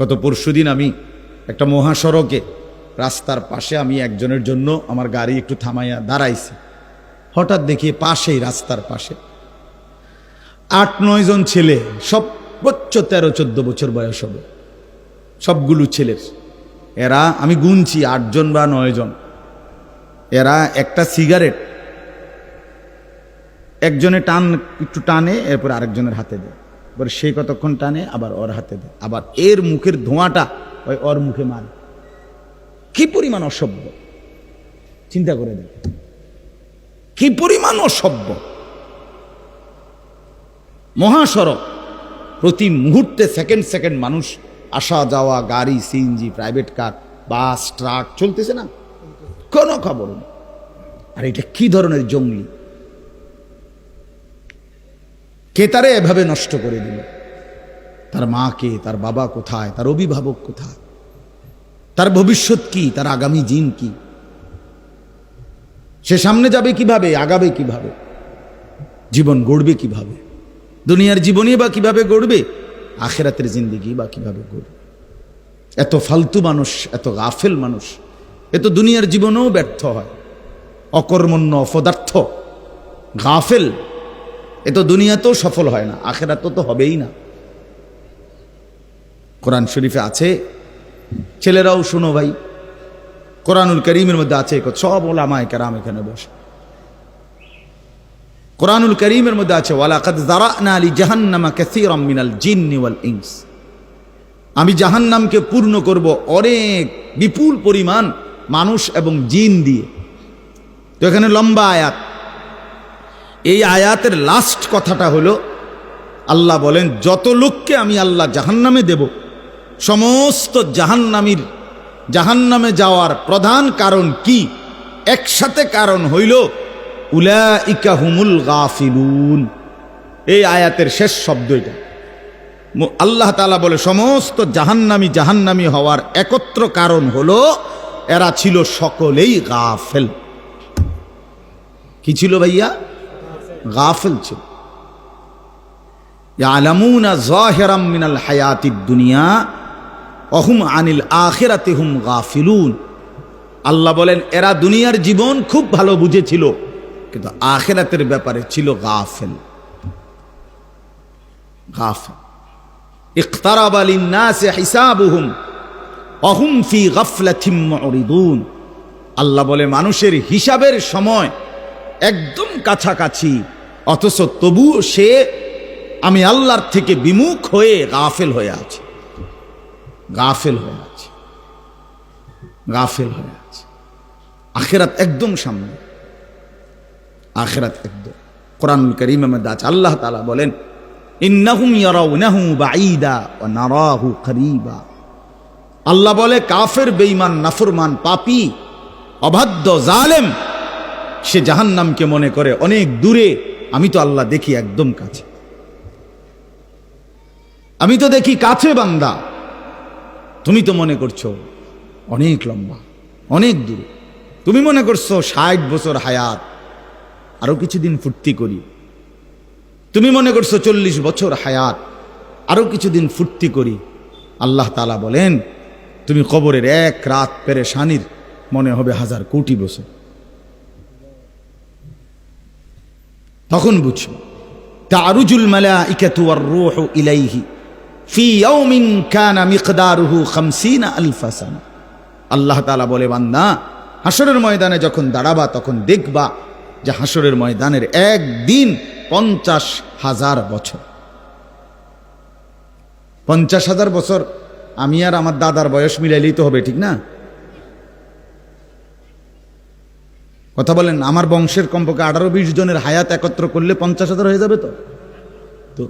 গত পরশুদিন আমি একটা মহাসড়কে রাস্তার পাশে আমি একজনের জন্য আমার গাড়ি একটু থামাইয়া দাঁড়াইছি। হঠাৎ দেখি পাশেই রাস্তার পাশে আট, নয় জন ছেলে সর্বোচ্চ তেরো, চোদ্দ বছর বয়স হবে। সবগুলো ছেলের। এরা, আমি গুনছি আটজন বা নয় জন। এরা একটা সিগারেট একজনে টান, একটু টানে, এরপর আরেকজনের হাতে দেয়। এবার সে কতক্ষণ টানে, আবার ওর হাতে দেয় আবার এর মুখের ধোঁয়াটা ওই ওর মুখে মারে। কি পরিমাণ অসভ্য? চিন্তা করে দেখ। কি পরিমাণ অসভ্য? মহাসড়ক। প্রতি মুহূর্তে সেকেন্ড সেকেন্ড মানুষ আসা যাওয়া, গাড়ি CNG private car bus truck চলতেছে না? কোনো খবর নেই। আর এটা কি ধরনের জঙ্গলি? কে তারে এভাবে নষ্ট করে দিল? তার মাকে তার বাবা কোথায়? তার অভিভাবক কোথায়? তার ভবিষ্যৎ কি? তার আগামী দিন কি? সে সামনে যাবে কীভাবে? আগাবে কীভাবে? জীবন গড়বে কীভাবে? দুনিয়ার জীবনই বা কীভাবে গড়বে? আখেরাতের জিন্দিগি বা কীভাবে গড়বে? এত ফালতু মানুষ, এত গাফেল মানুষ এত দুনিয়ার জীবনেও ব্যর্থ হয়। অকর্মণ্য, অপদার্থ, গাফেল। এ তো দুনিয়াতেও সফল হয় না আখেরাত তো হবেই না। কোরআন শরীফে আছে, ছেলেরাও শোনো ভাই, কোরআনুল করিমের মধ্যে আছে। সব ওলামায় কেরাম এখানে বসে। কোরআনুল করিমের মধ্যে আছে, ওয়ালাকাদ যারানা আলি জাহান্নামা আমি জাহান্নামকে পূর্ণ করব অনেক বিপুল পরিমাণ মানুষ এবং জিন দিয়ে। তো এখানে লম্বা আয়াত। এই আয়াতের লাস্ট কথাটা হলো, আল্লাহ বলেন, যত লোককে আমি আল্লাহ জাহান্নামে দেব, সমস্ত জাহান্নামীর, জাহান্নামে যাওয়ার প্রধান কারণ কি? একসাথে কারণ হইল উলা ইকা ইকাহুমুল গাফিলুন। এই আয়াতের শেষ শব্দ এটা। আল্লাহ তালা বলে, সমস্ত জাহান্নামি জাহান্নামি হওয়ার একত্র কারণ হলো, এরা ছিল সকলেই গাফেল। কি ছিল ভাইয়া? গাফেল ছিল ইয়ালামুনা যাহিরাম মিনাল হায়াতিদ দুনিয়া অহুম আনিল আখিরাতে হুম গাফিলুন আল্লাহ বলেন এরা দুনিয়ার জীবন খুব ভালো বুঝেছিল কিন্তু আখেরাতের ব্যাপারে ছিল গাফেল গাফেল اقترب للناس حسابهم وهم في غفلة معرضون আল্লাহ বলে মানুষের হিসাবের সময় একদম কাছাকাছি অথচ তবু সে আমি আল্লাহর থেকে বিমুখ হয়ে গাফেল হয়ে আছে। গাফেল হয়ে আছে। গাফেল হয়ে আছে। আখেরাত একদম সামনে। আখেরাত একদম। কোরআনুল করিমের মধ্যে আছে। আল্লাহ তাআলা বলেন আল্লাহ বলে, কাফের, বেঈমান, নাফরমান, পাপী, অবাধ্য, জালেম, সে জাহান্নামকে মনে করে অনেক দূরে আমি তো আল্লাহ দেখি একদম কাছে। আমি তো দেখি কাছে বান্দা। তুমি তো মনে করছ অনেক লম্বা, অনেক দূরে। তুমি মনে করছ ষাট বছর হায়াত, আরও কিছুদিন ফুর্তি করি। তুমি মনে করছ চল্লিশ বছর হায়াত, আরও কিছুদিন ফুর্তি করি। আল্লাহ তালা বলেন, তুমি কবরের এক রাত পেরেশানির, মনে হবে হাজার কোটি বছর। তখন বুঝছ তারুজুল মালাইকাতু ওয়ার রূহু ইলাইহি, ফি ইয়াউমিন কানা মিকদারুহু 50 আলফ সানা। আল্লাহ তাআলা বলে, বান্দা হাসরের ময়দানে যখন দাঁড়াবা, তখন দেখবা যে হাসরের ময়দানের একদিন পঞ্চাশ হাজার বছর। পঞ্চাশ হাজার বছর, আমি আর আমার দাদার বয়স মিলাইলেই তো হবে, ঠিক না? কথা বলেন, আমার বংশের কমপক্ষে আঠারো বিশ জনের হায়াত একত্র করলে পঞ্চাশ হাজার হয়ে যাবে তো? তো,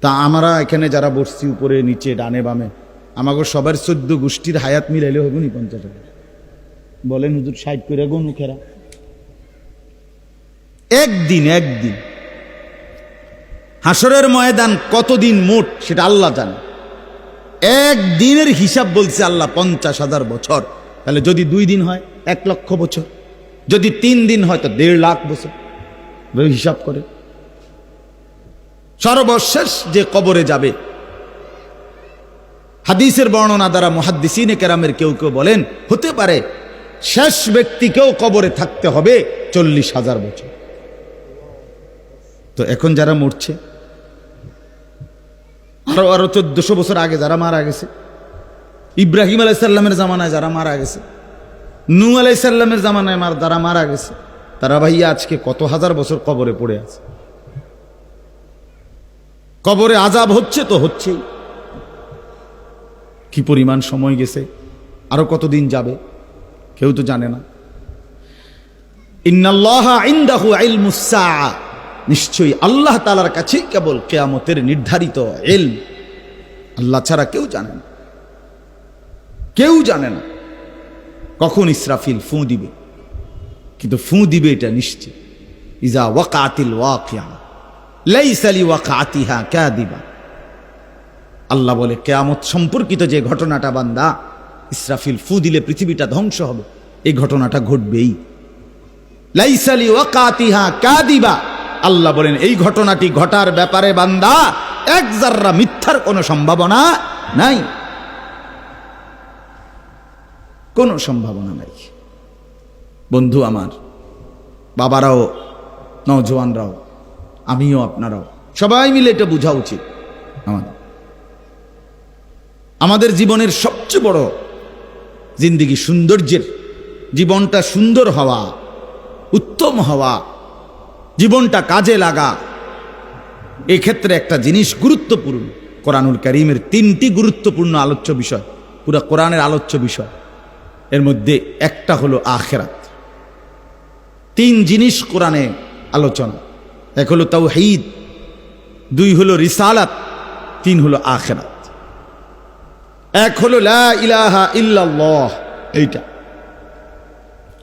তা আমরা এখানে যারা বসছি উপরে, নিচে, ডানে, বামে, আমাকে সবার চোদ্দ গোষ্ঠীর হায়াত মিলাইলে হবে নি পঞ্চাশ হাজার? বলেন হুজুর, ষাট করে গুন মুখেরা একদিন একদিন। হাসরের ময়দান কতদিন মোট সেটা আল্লাহ জানে। একদিনের হিসাব বলছে আল্লাহ পঞ্চাশ হাজার বছর। তাহলে যদি দুই দিন হয়, এক লক্ষ বছর। যদি তিন দিন হয় তো দেড় লাখ বছর। হিসাব করে। সর্বশেষ যে কবরে যাবে, হাদিসের বর্ণনা দ্বারা মহাদ্দিসিন কেরামের কেউ কেউ বলেন, হতে পারে শেষ ব্যক্তিকেও কবরে থাকতে হবে চল্লিশ হাজার বছর। তো এখন যারা মরছে, আরও আরও চোদ্দশো বছর আগে যারা মারা গেছে, ইব্রাহিম আলাইসাল্লামের জামানায় যারা মারা গেছে নু আলাইসাল্লামের জামানায় মার যারা মারা গেছে, তারা ভাইয়া আজকে কত হাজার বছর কবরে পড়ে আছে। কবরে আজাব হচ্ছে তো হচ্ছেই। কি পরিমাণ সময় গেছে, আরও কতদিন যাবে, কেউ তো জানে না। নিশ্চয়ই আল্লাহ তালার কাছে কেবল কেয়ামতের নির্ধারিত এল আল্লাহ ছাড়া কেউ জানে না। কেউ জানে না। কখন ইসরাফিল ফু দিবে? কিন্তু ফু দিবে এটা নিশ্চিত। ইজা ওয়াকাতিল ওয়াকিয়া লাইসালি ওয়াকাতিহা কাদিবা। আল্লাহ বলে, কেয়ামত সম্পর্কিত যে ঘটনাটা বান্দা, ইসরাফিল ফু দিলে পৃথিবীটা ধ্বংস হবে, এই ঘটনাটা ঘটবেই। লাইসালি ওয়াকাতিহা কাদিবা। আল্লাহ বলেন, এই ঘটনাটি ঘটার ব্যাপারে বান্দা, এক জাররা মিথ্যার কোনো সম্ভাবনা নাই। কোনো সম্ভাবনা নাই। বন্ধু আমার, বাবারাও নজওয়ানরাও আমিও আপনারাও, সবাই মিলে এটা বোঝা উচিত আমাদের। আমাদের জীবনের সবচেয়ে বড় জিন্দিগি সৌন্দর্যের, জীবনটা সুন্দর হওয়া, উত্তম হওয়া, জীবনটা কাজে লাগা এক্ষেত্রে একটা জিনিস গুরুত্বপূর্ণ। কোরআনুল করিমের তিনটি গুরুত্বপূর্ণ আলোচ্য বিষয়, পুরো কোরআনের আলোচ্য বিষয়। এর মধ্যে একটা হলো আখেরাত। তিন জিনিস কোরআনে আলোচনা। এক হলো তাও তাওহীদ, দুই হলো রিসালাত, তিন হলো আখেরাত। এক হলো ইলাহা ইল্লাল্লাহ, এইটা।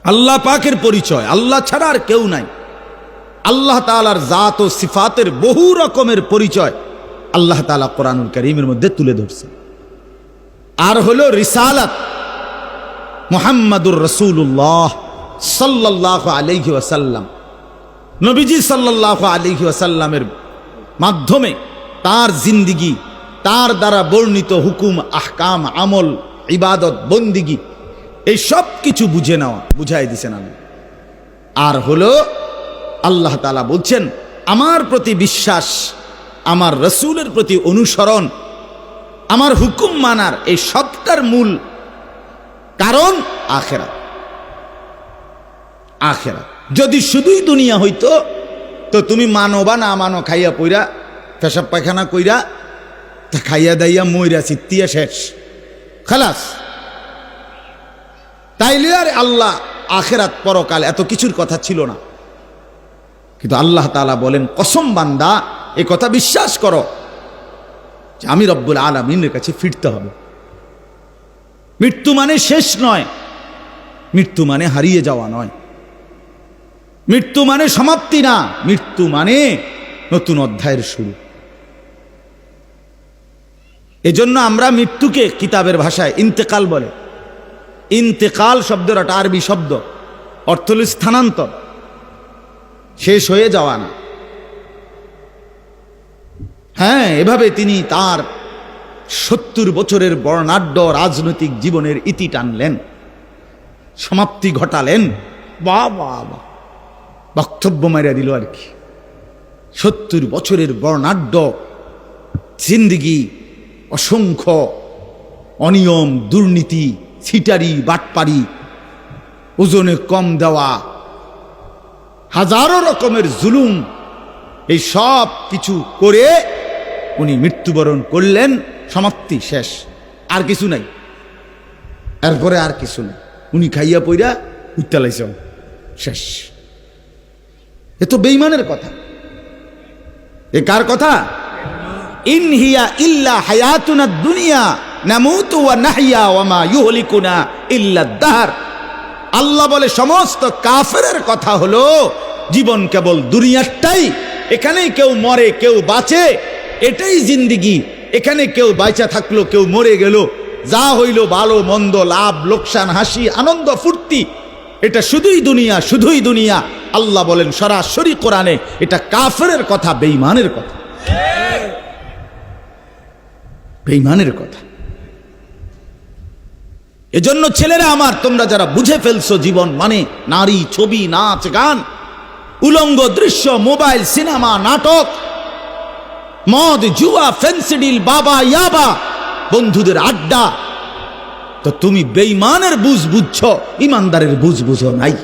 আল্লাহ পাকের পরিচয়, আল্লাহ ছাড়া আর কেউ নাই। আল্লাহ তালার জাত ও সিফাতের বহু রকমের পরিচয় আল্লাহ তালা কোরআনুল করিমের মধ্যে তুলে ধরছে আর হলো রিসালাত মোহাম্মদুর রসুল্লাহ সাল্লাহ আলহি ওয়াসাল্লাম। নবীজি সাল্লাহ আলহি ওয়াসাল্লামের মাধ্যমে তার জিন্দিগি, তার দ্বারা বর্ণিত হুকুম, আহকাম, আমল, ইবাদত, বন্দিগি, এই সব কিছু বুঝে নেওয়া, বুঝাই দিছেন আমি। আর হলো আল্লাহ তালা বলছেন, আমার প্রতি বিশ্বাস, আমার রসুলের প্রতি অনুসরণ, আমার হুকুম মানার এই সবটার মূল কারণ আখেরা আখেরা যদি শুধুই দুনিয়া হইতো, তো তুমি মানো বা না মানো, খাইয়া পইরা, পেশাব পায়খানা কইরা, তা খাইয়া দাইয়া মইরা চিত্তিয়া শেষ। খালাস। তাইলে আর আল্লাহ আখেরাত পরকাল এত কিছুর কথা ছিল না। কিন্তু আল্লাহ তালা বলেন, কসম বান্দা, এ কথা বিশ্বাস করো যে আমি রব্বুল আলমিনের কাছে ফিরতে হবে। মৃত্যু মানে শেষ নয়। মৃত্যু মানে হারিয়ে যাওয়া নয়। মৃত্যু মানে সমাপ্তি না। মৃত্যু মানে নতুন অধ্যায়ের শুরু। এজন্য আমরা মৃত্যুকে কিতাবের ভাষায় ইন্তেকাল বলে। ইন্তেকাল শব্দের একটা আরবি শব্দ। অর্থ স্থানান্তর। শেষ হয়ে যাওয়া না। হ্যাঁ এভাবে তিনি তার সত্তর বছরের বর্ণাঢ্য রাজনৈতিক জীবনের ইতি টানলেন সমাপ্তি ঘটালেন। বা বা বা। বক্তব্য মারিয়া দিল আর কি। সত্তর বছরের বর্ণাঢ্য জিন্দিগি অসংখ্য অনিয়ম দুর্নীতি ছিটারি বাটপারি ওজনে কম দেওয়া হাজারো রকমের জুলুম এই সব কিছু করে উনি মৃত্যুবরণ করলেন। সমাপ্তি, শেষ। আর কিছু নাই। এরপরে আর কিছু নাই। উনি খাইয়া পইরা উত্তালাইছেন শেষ। এ তো বেইমানের কথা। এ কার কথা? ইনহিয়া ইল্লা হায়াতুনা দুনিয়া, নামুতু ওয়া নাহিয়া ওয়া মা ইউহলিকুনা ইল্লা দাহর। আল্লাহ বলে, সমস্ত কাফেরের কথা হলো, জীবন কেবল দুনিয়ারটাই। এখানেই কেউ মরে, কেউ বাঁচে, এটাই জিন্দিগি। এখানে কেউ বাইচা থাকল, কেউ মরে গেল। যা হইল ভালো, মন্দ, লাভ, লোকসান, হাসি, আনন্দ, ফুর্তি, এটা শুধুই দুনিয়া শুধুই দুনিয়া। আল্লাহ বলেন, সরাসরি কোরআনে এটা কাফেরের কথা বেইমানের কথা। বেইমানের কথা। এজন্য ছেলেরা আমার, তোমরা যারা বুঝে ফেলছো জীবন মানে নারী, ছবি, নাচ, গান, উলঙ্গ দৃশ্য, মোবাইল, সিনেমা, নাটক মদ, জুয়া, ফেন্সিডিল, বাবা, ইয়াবা, বন্ধুদের আড্ডা। তো তুমি বেইমানের বুঝ বুঝছ, ইমানদারের বুঝ বুঝো নাই।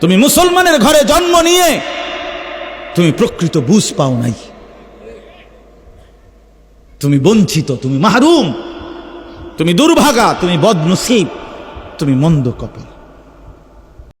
তুমি মুসলমানের ঘরে জন্ম নিয়ে তুমি প্রকৃত বুঝ পাও নাই। তুমি বঞ্চিত, তুমি মাহরুম, তুমি দুর্ভাগা, তুমি বদনসিব, তুমি মন্দ কপাল